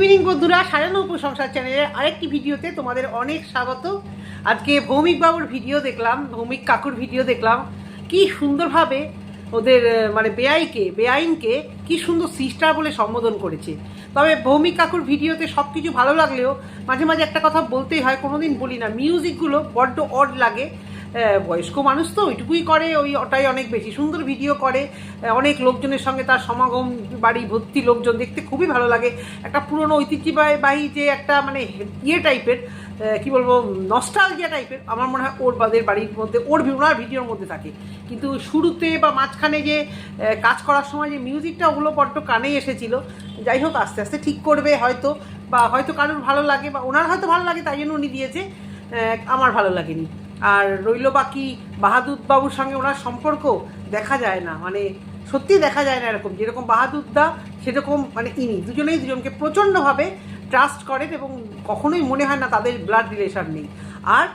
Evening বন্ধুরা, সাড়ে নৌ সংসার চ্যানেলের আরেকটি ভিডিওতে তোমাদের অনেক স্বাগত। আজকে ভৌমিক বাবুর ভিডিও দেখলাম, ভৌমিক কাকুর ভিডিও দেখলাম। কি সুন্দরভাবে ওদের মানে বেআইকে বেআইনকে কি সুন্দর সিস্টার বলে সম্বোধন করেছে। তবে ভৌমিক কাকুর ভিডিওতে সব কিছু ভালো লাগলেও মাঝে মাঝে একটা কথা বলতেই হয়, কোনোদিন বলি না। মিউজিকগুলো বড্ড অড লাগে। বয়স্ক মানুষ তো ওইটুকুই করে, ওই ওটাই অনেক বেশি। সুন্দর ভিডিও করে অনেক লোকজনের সঙ্গে তার সমাগম, বাড়ি ভর্তি লোকজন দেখতে খুবই ভালো লাগে। একটা পুরনো ঐতিহ্যবাহী যে একটা মানে ইয়ে টাইপের কি বলব নস্টালজিয়া টাইপের আমার মনে হয় ওর বাদের বাড়ির মধ্যে, ওর ওনার ভিডিওর মধ্যে থাকে। কিন্তু শুরুতে বা মাঝখানে যে কাজ করার সময় যে মিউজিকটা ওগুলো বড্ড কানেই এসেছিল, যাই হোক, আস্তে আস্তে ঠিক করবে হয়তো, বা হয়তো কারোর ভালো লাগে, বা ওনার হয়তো ভালো লাগে, তাই জন্য উনি দিয়েছে আমার ভালো লাগেনি। আর রইল বাকি বাহাদুর বাবুর সঙ্গে ওনার সম্পর্ক দেখা যায় না। মানে সত্যি দেখা যায় না এরকম। যেরকম বাহাদুর দা সেরকম মানে ইনি। দুজনেই দুজনকে প্রচণ্ডভাবে ট্রাস্ট করেন এবং কখনোই মনে হয় না তাদের ব্লাড রিলেশন নেই। আর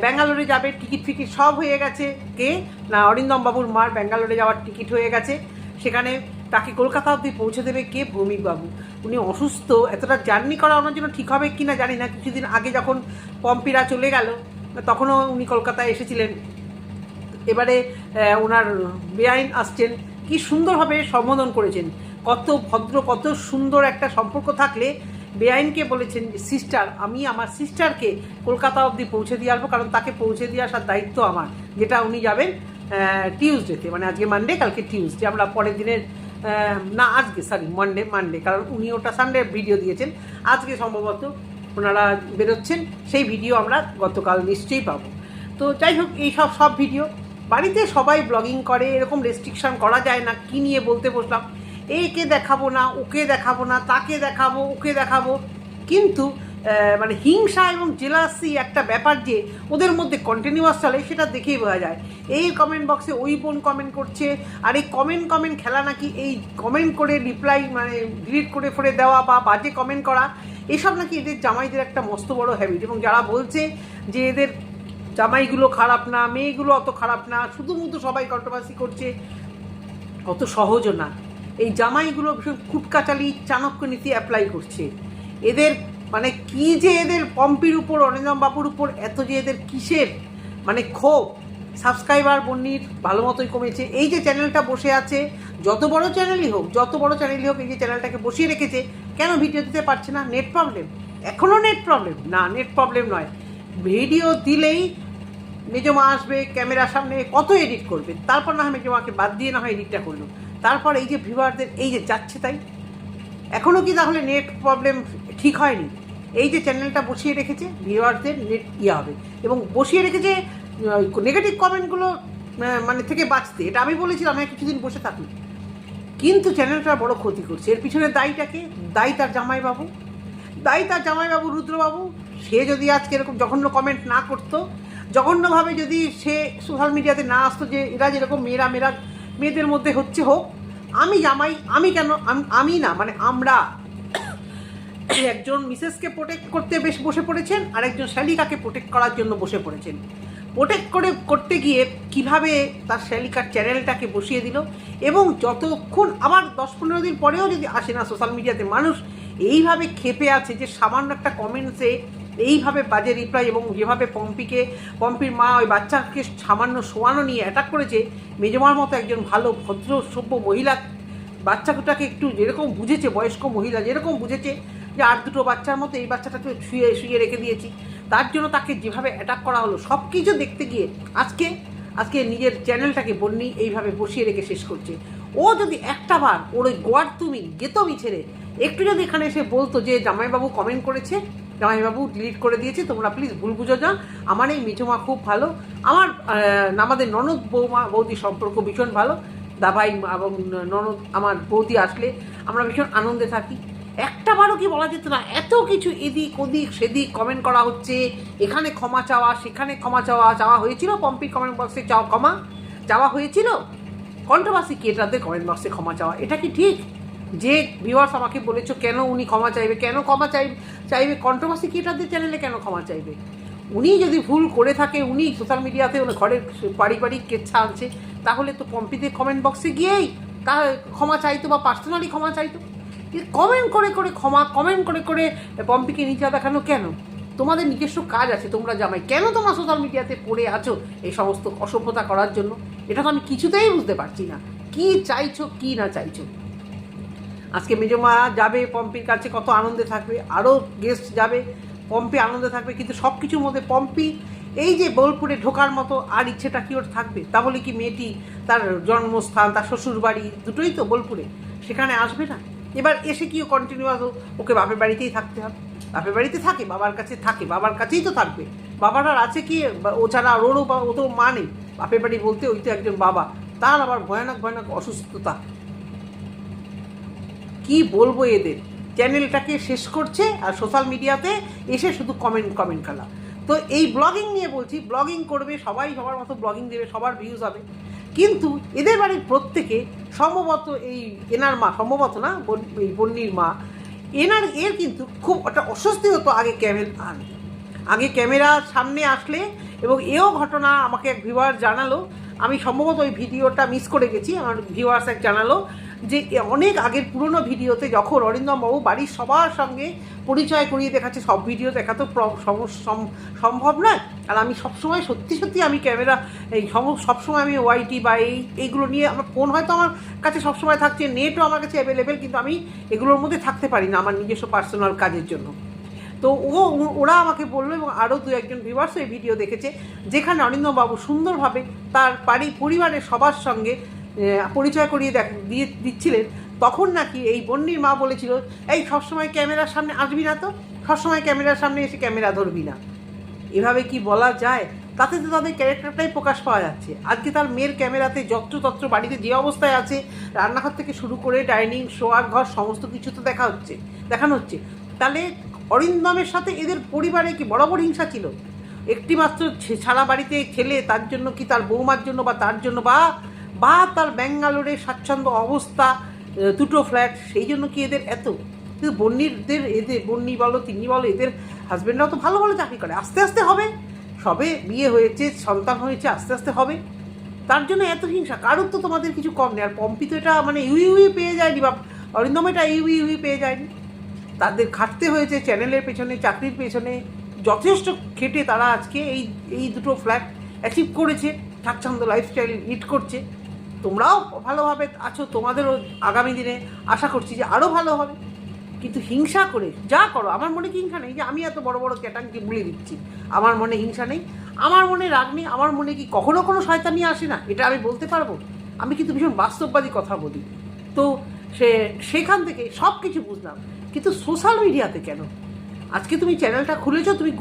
ব্যাঙ্গালোরে যাবে টিকিট ফিকিট সব হয়ে গেছে। কে? না অরিন্দম বাবুর মার ব্যাঙ্গালোরে যাওয়ার টিকিট হয়ে গেছে। সেখানে তাকে কলকাতা অবধি পৌঁছে দেবে কে? ভৌমিক বাবু উনি অসুস্থ। এতটা জার্নি করা ওনার জন্য ঠিক হবে কি না জানি না। কিছুদিন আগে যখন পম্পিরা চলে গেল তখনও উনি কলকাতায় এসেছিলেন। এবারে ওনার বেআইন আসছেন। কি সুন্দরভাবে সম্বোধন করেছেন। কত ভদ্র, কত সুন্দর একটা সম্পর্ক থাকলে বেআইনকে বলেছেন সিস্টার আমি আমার সিস্টারকে কলকাতা অবধি পৌঁছে দিয়ে আসব, কারণ তাকে পৌঁছে দিয়ে আসার দায়িত্ব আমার। যেটা উনি যাবেন টিউসডেতে মানে আজকে মানডে কালকে টিউসডে আমরা পরের দিনের না, আজকে সরি মানডে মানডে কারণ উনি ওটা সানডে ভিডিও দিয়েছেন। আজকে সম্ভবত ওনারা বেরোচ্ছেন, সেই ভিডিও আমরা গতকাল নিশ্চয়ই পাবো। তো যাই হোক, এই সব সব ভিডিও। বাড়িতে সবাই ব্লগিং করে, এরকম রেস্ট্রিকশন করা যায় না, কি নিয়ে বলতে বসলাম। একে দেখাবো না, ওকে দেখাবো না, তাকে দেখাবো, ওকে দেখাবো। কিন্তু মানে হিংসা এবং জেলাসি একটা ব্যাপার যে, ওদের মধ্যে কন্টিনিউয়াস চলে, সেটা দেখেই বোঝা যায়। এই কমেন্ট বক্সে ওই বোন কমেন্ট করছে, আর এই কমেন্ট কমেন্ট খেলা নাকি এই কমেন্ট করে রিপ্লাই মানে ডিলিট করে ফরে দেওয়া বা বাজে কমেন্ট করা এসব নাকি এদের জামাইদের একটা মস্ত বড় হ্যাবিট এবং যারা বলছে যে এদের জামাইগুলো খারাপ না, মেয়েগুলো অত খারাপ না শুধুমুধু সবাই কন্ট্রোভার্সি করছে, অত সহজও না। এই জামাইগুলো ভীষণ কুটকাচালি চাণক্য নীতি অ্যাপ্লাই করছে। এদের মানে কি যে এদের পম্পির উপর অরিন্দম বাবুর উপর এত যে এদের কিসের? মানে ক্ষোভ। সাবস্ক্রাইবার বন্যির ভালো মতোই কমেছে। এই যে চ্যানেলটা বসে আছে, যত বড় চ্যানেলই হোক, যত বড় চ্যানেলই হোক, এই যে চ্যানেলটাকে বসিয়ে রেখেছে কেন ভিডিও দিতে পারছে না? নেট প্রবলেম এখনও নেট প্রবলেম না নেট প্রবলেম নয়। ভিডিও দিলেই মেজমা আসবে, ক্যামেরার সামনে কত এডিট করবে? তারপর না হয় মেজমাকে বাদ দিয়ে না হয় এডিটটা করল। তারপর এই যে ভিউয়ারদের এই যে যাচ্ছে তাই? এখনও কি তাহলে নেট প্রবলেম ঠিক হয়নি? এই যে চ্যানেলটা বসিয়ে রেখেছে ভিউয়ারদের নেট ইয়ে হবে। এবং বসিয়ে রেখেছে নেগেটিভ কমেন্টগুলো মানে থেকে বাঁচতে। এটা আমি বলেছিলাম হ্যাঁ কিছুদিন বসে থাকুন কিন্তু চ্যানেলটা বড় ক্ষতি করছে। এর পিছনে দায়ীটাকে দায়ী তার জামাইবাবু। দায়ী তার জামাইবাবু রুদ্রবাবু। সে যদি আজকে এরকম জঘন্য কমেন্ট না করতো, জঘন্যভাবে যদি সে সোশ্যাল মিডিয়াতে না আসতো যে এরা যেরকম মেয়েরা মেয়েরা, মেয়েদের মধ্যে হচ্ছে হোক, আমি জামাই, আমি কেন, আম- না মানে আমরা একজন মিসেসকে প্রোটেক্ট করতে বেশ বসে পড়েছেন আর একজন শালিকাকে প্রোটেক্ট করার জন্য বসে পড়েছেন। প্রোটেক্ট করে করতে গিয়ে কীভাবে তার শালিকার চ্যানেলটাকে বসিয়ে দিল এবং যতক্ষণ আবার দশ পনেরো দিন পরেও যদি আসে না সোশ্যাল মিডিয়াতে মানুষ এইভাবে ক্ষেপে আছে যে সামান্য একটা কমেন্টসে এইভাবে বাজে রিপ্লাই এবং যেভাবে পম্পিকে, পম্পির মা ওই বাচ্চাকে সামান্য শোয়ানো নিয়ে অ্যাটাক করেছে, মেজমার মতো একজন ভালো, ভদ্র, সভ্য মহিলা বাচ্চাটাকে একটু যেরকম বুঝেছে, বয়স্ক মহিলা যেরকম বুঝেছে যে আর দুটো বাচ্চার মতো এই বাচ্চাটাকে শুয়ে শুয়ে রেখে দিয়েছি। তার জন্য তাকে যেভাবে অ্যাটাক করা হলো সব কিছু দেখতে গিয়ে আজকে আজকে নিজের চ্যানেলটাকে বন্যি এইভাবে বসিয়ে রেখে শেষ করছে। ও যদি একটা বার ওর ওই গোয়ার তুমি গেতমি ছেড়ে একটু যদি এখানে এসে বলতো যে জামাইবাবু কমেন্ট করেছে, জামাইবাবু ডিলিট করে দিয়েছে, তোমরা প্লিজ ভুল বুঝো না আমার এই মিঠুমা খুব ভালো। আমার আমাদের ননদ বৌমা বৌদি সম্পর্ক ভীষণ ভালো। দাভাই এবং ননদ, আমার বৌদি আসলে আমরা ভীষণ আনন্দে থাকি। একটা বারও কি বলা যেত না, এত কিছু এদিক ওদিক সেদিক কমেন্ট করা হচ্ছে, এখানে ক্ষমা চাওয়া, সেখানে ক্ষমা চাওয়া চাওয়া হয়েছিল? পম্পি কমেন্ট বক্সে চাওয়া ক্ষমা চাওয়া হয়েছিল? কন্ট্রোভার্সি কি এটাতে কমেন্ট বক্সে ক্ষমা চাওয়া? এটা কি ঠিক? যে ভিউয়ার্স আমাকে বলেছ, কেন উনি ক্ষমা চাইবে, কেন ক্ষমা চাইবে চাইবে? কন্ট্রোভার্সি কি এটাতে চ্যানেলে কেন ক্ষমা চাইবে? উনি যদি ভুল করে থাকে, উনি সোশ্যাল মিডিয়াতে ওনার ঘরের পারিবারিক কেচ্ছা আনছে তাহলে তো পম্পিতে কমেন্ট বক্সে গিয়েই তা ক্ষমা চাইতো বা পার্সোনালি ক্ষমা চাইতো। কমেন্ট করে করে ক্ষমা কমেন্ট করে করে পম্পিকে নিচা দেখানো কেন? তোমাদের নিজস্ব কাজ আছে, তোমরা জামাই। কেন তোমরা সোশ্যাল মিডিয়াতে পড়ে আছো এই সমস্ত অসভ্যতা করার জন্য? এটা তো আমি কিছুতেই বুঝতে পারছি না। কি চাইছো, কি না চাইছো? আজকে মেজমা যাবে পম্পির কাছে, কত আনন্দে থাকবে আরও গেস্ট যাবে, পম্পি আনন্দে থাকবে, কিন্তু সব কিছুর মধ্যে পম্পি, এই যে বোলপুরে ঢোকার মতো আর ইচ্ছেটা কি ওর থাকবে? তা বলে কি মেয়েটি তার জন্মস্থান, তার শ্বশুর বাড়ি দুটোই তো বোলপুরে, সেখানে আসবে না? এবার এসে কি কন্টিনিউয়াস ওকে বাপের বাড়িতেই থাকতে হবে। বাপের বাড়িতে থাকে, বাবার কাছে থাকে, বাবার কাছেই তো থাকবে। বাবার আর আছে কি, ও ছাড়া আর ওরও ও তো মা নেই। বাপের বাড়ি বলতে ওই তো একজন বাবা। তার আবার ভয়ানক ভয়ানক অসুস্থতা। কি বলব এদের? চ্যানেলটাকে শেষ করছে আর সোশ্যাল মিডিয়াতে এসে শুধু কমেন্ট কমেন্ট খেলা। তো এই ব্লগিং নিয়ে বলছি ব্লগিং করবে, সবাই সবার মতো ব্লগিং দেবে, সবার ভিউজ হবে। কিন্তু এদের বাড়ির প্রত্যেকে সম্ভবত এই এনার মা, সম্ভবত না এই বন্যির মা, এনার, এর কিন্তু খুব একটা অস্বস্তি হতো আগে ক্যামেরা আগে ক্যামেরা সামনে আসলে এবং এও ঘটনা আমাকে এক ভিউয়ার জানালো আমি সম্ভবত ওই ভিডিওটা মিস করে গেছি, আমার ভিউয়ার্স এক জানালো যে অনেক আগের পুরনো ভিডিওতে যখন অরিন্দম বাবু বাড়ির সবার সঙ্গে পরিচয় করিয়ে দেখাচ্ছে, সব ভিডিও দেখা তো সম্ভব নয়। আর আমি সবসময়, সত্যি সত্যি আমি ক্যামেরা, এই সম- সবসময় আমি ওয়াইটি বা এই, এইগুলো নিয়ে আমার ফোন হয়তো আমার কাছে সবসময় থাকছে, নেটও আমার কাছে অ্যাভেলেবেল কিন্তু আমি এগুলোর মধ্যে থাকতে পারি না আমার নিজস্ব পার্সোনাল কাজের জন্য। তো ও ওরা আমাকে বলল এবং আরও দু একজন ভিউয়ার্স এই ভিডিও দেখেছে, যেখানে অরিন্দমবাবু সুন্দরভাবে তার বাড়ি পরিবারের সবার সঙ্গে পরিচয় করিয়ে দেখ দিয়ে দিচ্ছিলেন। তখন নাকি এই বন্নির মা বলেছিল, এই, সবসময় ক্যামেরার সামনে আসবি না তো? সবসময় ক্যামেরার সামনে এসে ক্যামেরা ধরবি না। এভাবে কি বলা যায়? তাতে তো তাদের ক্যারেক্টারটাই প্রকাশ পাওয়া যাচ্ছে। আজকে তার মেয়ের ক্যামেরাতে যত্রতত্র বাড়িতে যে অবস্থায় আছে, রান্নাঘর থেকে শুরু করে ডাইনিং, শোয়ার ঘর, সমস্ত কিছু তো দেখা হচ্ছে, দেখানো হচ্ছে। তাহলে অরিন্দমের সাথে এদের পরিবারে কি বরাবর হিংসা ছিল? একটি মাত্র ছাড়া বাড়িতে ছেলে, তার জন্য কি তার বৌমার জন্য বা তার জন্য বা বা তার ব্যাঙ্গালোরের স্বাচ্ছন্দ্য অবস্থা দুটো ফ্ল্যাট, সেই জন্য কি এদের এত? কিন্তু বন্নিদের এদের, বন্নি বলো তিনি বলো, এদের হাজব্যান্ডরাও তো ভালো ভালো চাকরি করে। আস্তে আস্তে হবে। সবে বিয়ে হয়েছে, সন্তান হয়েছে, আস্তে আস্তে হবে। তার জন্য এত হিংসা। কারোর তো তোমাদের কিছু কম নেই। আর পম্পি তো এটা মানে ইউই ইউই পেয়ে যায়নি বা অরিন্দম এটা ইউই ইউই পেয়ে যায়নি। তাদের খাটতে হয়েছে, চ্যানেলের পেছনে, চাকরির পেছনে। যথেষ্ট খেটে তারা আজকে এই এই দুটো ফ্ল্যাট অ্যাচিভ করেছে। স্বাচ্ছন্দ্য লাইফস্টাইল লিড করছে। তোমরাও ভালোভাবে আছো, তোমাদেরও আগামী দিনে আশা করছি যে আরও ভালো হবে। কিন্তু হিংসা করে যা করো, আমার মনে কি হিংসা নেই যে আমি এত বড় বড় ক্যাটাংকে বলে দিচ্ছি। আমার মনে হিংসা নেই, আমার মনে রাগ নেই, আমার মনে কি কখনো কোনো শয়তানি আসে না? এটা আমি বলতে পারব? আমি কিন্তু ভীষণ বাস্তববাদী কথা বলি। তো সে, সেখান থেকে সব কিছু বুঝলাম। কিন্তু সোশ্যাল মিডিয়াতে কেন? আজকে তুমি চ্যানেলটা খুলেছো, তুমি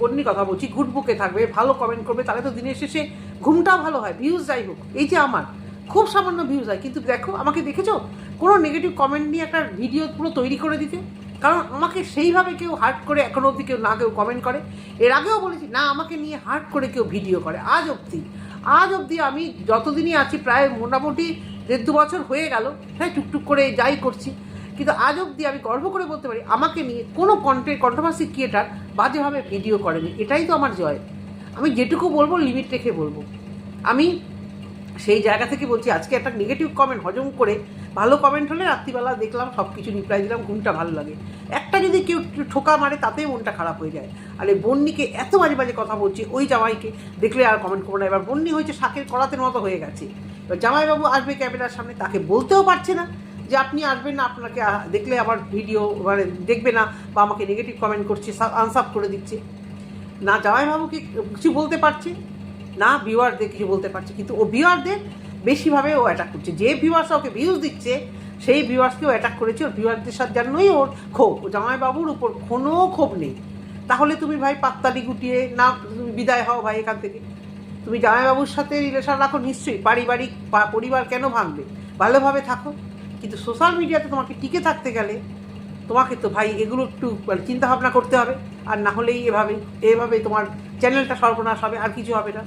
বন্যি কথা বলছি গুড বুকে থাকবে, ভালো কমেন্ট করবে, তাহলে তো দিনের শেষে ঘুমটাও ভালো হয় ভিউজ যাই হোক, এই যে আমার, খুব সামান্য ভিউজ হয়, কিন্তু দেখো, আমাকে দেখেছ? কোনো নেগেটিভ কমেন্ট নিয়ে একটা ভিডিও পুরো তৈরি করে দিতে? কারণ আমাকে সেইভাবে কেউ হার্ট করে, এখনও অবধি কেউ না কেউ কমেন্ট করে। এর আগেও বলেছি, না, আমাকে নিয়ে হার্ট করে কেউ ভিডিও করে, আজ অবধি আজ অবধি আমি যতদিনই আছি, প্রায় মোটামুটি দেড় দু বছর হয়ে গেল হ্যাঁ টুকটুক করে যাই করছি। কিন্তু আজ অবধি আমি গর্ব করে বলতে পারি, আমাকে নিয়ে কোনো কন্টেন্ট কন্ট্রোভার্সি ক্রিয়েটার বাজেভাবে ভিডিও করেনি। এটাই তো আমার জয়। আমি যেটুকু বলব লিমিট রেখে বলব। আমি সেই জায়গা থেকে বলছি, আজকে একটা নেগেটিভ কমেন্ট হজম করে ভালো কমেন্ট হলে রাত্রিবেলা দেখলাম সব কিছু রিপ্লাই দিলাম, ঘুমটা ভালো লাগে। একটা যদি কেউ ঠোকা মারে, তাতেই মনটা খারাপ হয়ে যায়। আর বন্নিকে এত বাজে বাজে কথা বলছে, ওই জামাইকে দেখলে আর কমেন্ট করব না। এবার বন্নি হয়েছে শাকের করাতের মতো হয়ে গেছে। এবার জামাইবাবু আসবে ক্যামেরার সামনে, তাকে বলতেও পারছে না। যে আপনি আসবেন না, আপনাকে দেখলে আমার ভিডিও মানে দেখবে না বা আমাকে নেগেটিভ কমেন্ট করছে আনসাপ করে দিচ্ছে। না জামাইবাবুকে কিছু বলতে পারছে? না ভিউয়ারদের কিছু বলতে পারছে। কিন্তু ও ভিউয়ারদের বেশিভাবে ও অ্যাটাক করছে। যে ভিউয়ার্স ওকে ভিউজ দিচ্ছে, সেই ভিউয়ার্সকেও অ্যাটাক করেছে। ওর ভিউয়ারদের সাথে জন্যই ওর ক্ষোভ। ও জামাইবাবুর উপর কোনো ক্ষোভ নেই। তাহলে তুমি ভাই পাত্তালি গুটিয়ে, না বিদায় হও ভাই এখান থেকে। তুমি জামাইবাবুর সাথে রিলেশন রাখো নিশ্চয়ই। পারিবারিক পরিবার কেন ভাঙবে? ভালোভাবে থাকো। কিন্তু সোশ্যাল মিডিয়াতে তোমাকে টিকে থাকতে গেলে তোমাকে তো ভাই এগুলো একটু মানে চিন্তা ভাবনা করতে হবে। আর না হলেই এভাবে এভাবে তোমার চ্যানেলটা সর্বনাশ হবে, আর কিছু হবে না।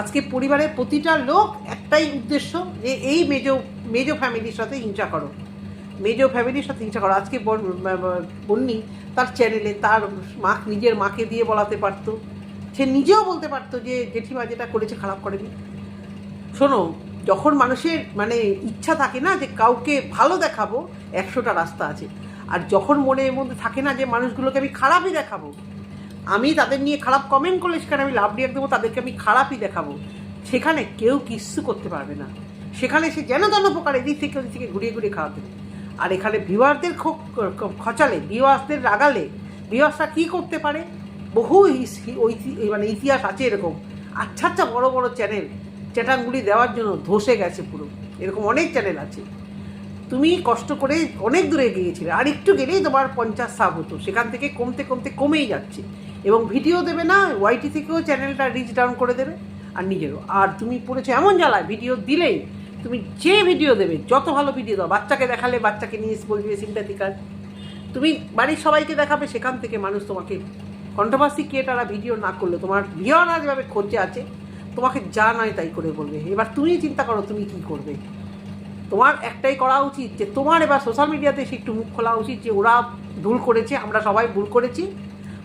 আজকে পরিবারের প্রতিটা লোক একটাই উদ্দেশ্য যে এই মেজো মেজো ফ্যামিলির সাথে হিংসা করো। মেজো ফ্যামিলির সাথে হিংসা করো। আজকে বন্নি তার চ্যানেলে তার মা নিজের মাকে দিয়ে বলাতে পারতো। সে নিজেও বলতে পারতো যে, জেঠিমা যেটা করেছে খারাপ করেনি। শোনো যখন মানুষের মানে ইচ্ছা থাকে না যে কাউকে ভালো দেখাবো, একশোটা রাস্তা আছে। আর যখন মনের মধ্যে থাকে না যে মানুষগুলোকে আমি খারাপই দেখাবো, আমি তাদের নিয়ে খারাপ কমেন্ট করলে সেখানে আমি লাভ রিয়াক্ট দেবো, তাদেরকে আমি খারাপই দেখাবো, সেখানে কেউ কিচ্ছু করতে পারবে না। সেখানে সে যেন তেন প্রকার এদিক থেকে ওদিক থেকে ঘুরিয়ে ঘুরিয়ে খাওয়াতে আর এখানে ভিউয়ারদের খচালে, ভিউয়ার্সদের রাগালে, ভিউয়ার্সরা কী করতে পারে? বহু মানে ইতিহাস আছে এরকম। আচ্ছা আচ্ছা বড় বড় চ্যানেল চ্যাটাঙ্গুলি দেওয়ার জন্য ধসে গেছে পুরো। এরকম অনেক চ্যানেল আছে। তুমি কষ্ট করে অনেক দূরে গিয়েছিলে আর একটু গেলেই তোমার পঞ্চাশ সাব হতো। সেখান থেকে কমতে কমতে কমেই যাচ্ছে। এবং ভিডিও দেবে না ওয়াইটি থেকেও চ্যানেলটা রিচ ডাউন করে দেবে। আর নিজেরও। আর তুমি পড়েছো এমন জ্বালায় ভিডিও দিলেই তুমি যে ভিডিও দেবে, যত ভালো ভিডিও দাও, বাচ্চাকে দেখালে বাচ্চাকে নিয়ে বলবে সিম্প্যাথিকার তুমি বাড়ির সবাইকে দেখাবে, সেখান থেকে মানুষ তোমাকে কন্ট্রোভার্সি ক্রিয়েটাররা ভিডিও না করলে তোমার ভিওরা যেভাবে খোঁজে আছে তোমাকে যা নয় তাই করে বলবে। এবার তুমি চিন্তা করো, তুমি কি করবে? তোমার একটাই করা উচিত যে তোমার এবার সোশ্যাল মিডিয়াতে সে একটু মুখ খোলা উচিত যে ওরা ভুল করেছে, আমরা সবাই ভুল করেছি।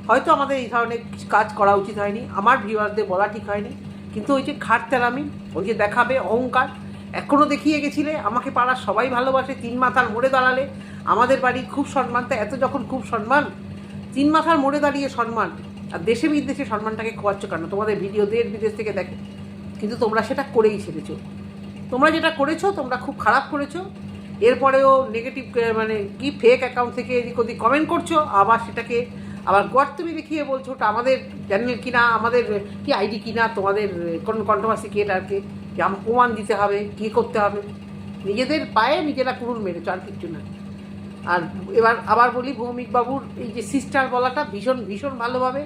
হয়তো আমাদের এই ধরনের কাজ করা উচিত হয়নি, আমার ভিউয়ারদের বলা ঠিক হয়নি। কিন্তু ওই যে খাট তেলামি, ওই যে দেখাবে অহংকার এখনও দেখিয়ে গেছিলে, আমাকে পাড়ার সবাই ভালোবাসে, তিন মাথার মোড়ে দাঁড়ালে আমাদের বাড়ির খুব সম্মান, তা এত যখন খুব সম্মান, তিন মাথার মোড়ে দাঁড়িয়ে সম্মান আর দেশে বিদেশে সম্মানটাকে খোয়াচ্ছ কেন? তোমাদের ভিডিও দেশ বিদেশ থেকে দেখে। কিন্তু তোমরা সেটা করেই ছেড়েছো তোমরা যেটা করেছ, তোমরা খুব খারাপ করেছ। এরপরেও নেগেটিভ মানে কি ফেক অ্যাকাউন্ট থেকে এদিক ওদিক কমেন্ট করছ, আবার সেটাকে আবার গোয়ার তুমি দেখিয়ে বলছো, ওটা আমাদের চ্যানেল কিনা, আমাদের, কি আইডি কিনা, তোমাদের কোন কন্ট্রোভার্সি ক্রিয়েটারকে প্রমাণ দিতে হবে, কী করতে হবে? নিজেদের পায়ে নিজেরা কুড়ুল মেরেছো, আর কিচ্ছু না। আর এবার আবার বলি ভৌমিক বাবুর এই যে সিস্টার বলাটা ভীষণ ভীষণ ভালোভাবে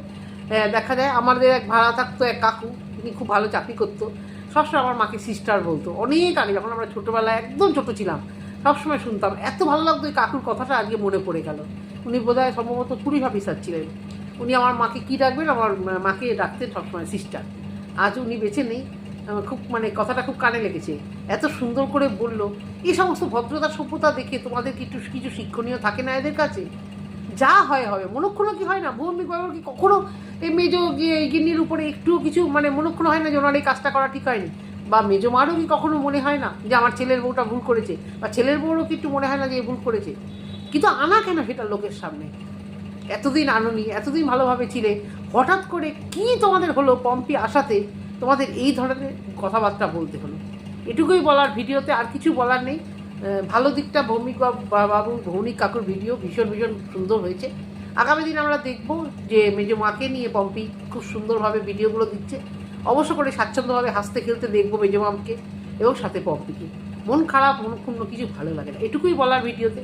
দেখা যায়। আমাদের এক ভাড়া থাকতো, এক কাকু, তিনি খুব ভালো চাকরি করতো। সবসময় আমার মাকে সিস্টার বলতো। অনেক আগে যখন আমরা ছোটোবেলায় একদম ছোটো ছিলাম, সবসময় শুনতাম, এত ভালো লাগতো ওই কাকুর কথাটা, আজকে মনে পড়ে গেল। উনি বোধহয় সম্ভবত পুলিশ অফিসার ছিলেন। উনি আমার মাকে কী ডাকবেন? আমার মাকে ডাকতেন সবসময় সিস্টার আজ উনি বেছে নেই। খুব মানে কথাটা খুব কানে লেগেছে। এত সুন্দর করে বলল, এই সমস্ত ভদ্রতা, সভ্যতা দেখে তোমাদের কি একটু কিছু শিক্ষণীয় থাকে না এদের কাছে? যা হয়, হবে। মনক্ষণ কি হয় না? ভৌমিক বাবুর কি, কখনো এই মেজো গিন্নির উপরে একটু কিছু মানে মনক্ষণ হয় না যে ওনার এই কাজটা করা ঠিক হয়নি? বা মেজো মারও কি কখনো মনে হয় না যে আমার ছেলের বউটা ভুল করেছে? বা ছেলের বউরও কি একটু মনে হয় না যে ভুল করেছে? কিন্তু আনা কেন সেটা লোকের সামনে? এতদিন আনুনি, এতদিন ভালোভাবে ছিলে, হঠাৎ করে কি তোমাদের হলো পম্পি আসাতে তোমাদের এই ধরনের কথাবার্তা বলতে হলো? এটুকুই বলার ভিডিওতে আর কিছু বলার নেই। ভালো দিকটা ভৌমিক বাবু ভৌমিক কাকুর ভিডিও ভীষণ ভীষণ সুন্দর হয়েছে। আগামী দিন আমরা দেখব যে মেজো মাকে নিয়ে পম্পি খুব সুন্দরভাবে ভিডিওগুলো দিচ্ছে। অবশ্য করে স্বাচ্ছন্দ্যভাবে হাসতে খেলতে দেখব মেজো মামকে এবং সাথে পম্পিকে। মন খারাপ, মন ক্ষুণ্ণ কিছু ভালো লাগে না। এটুকুই বলার ভিডিওতে।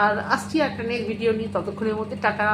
আর আসছি একটা নেক্সট ভিডিও নিয়ে ততক্ষণের মধ্যে। টাটা।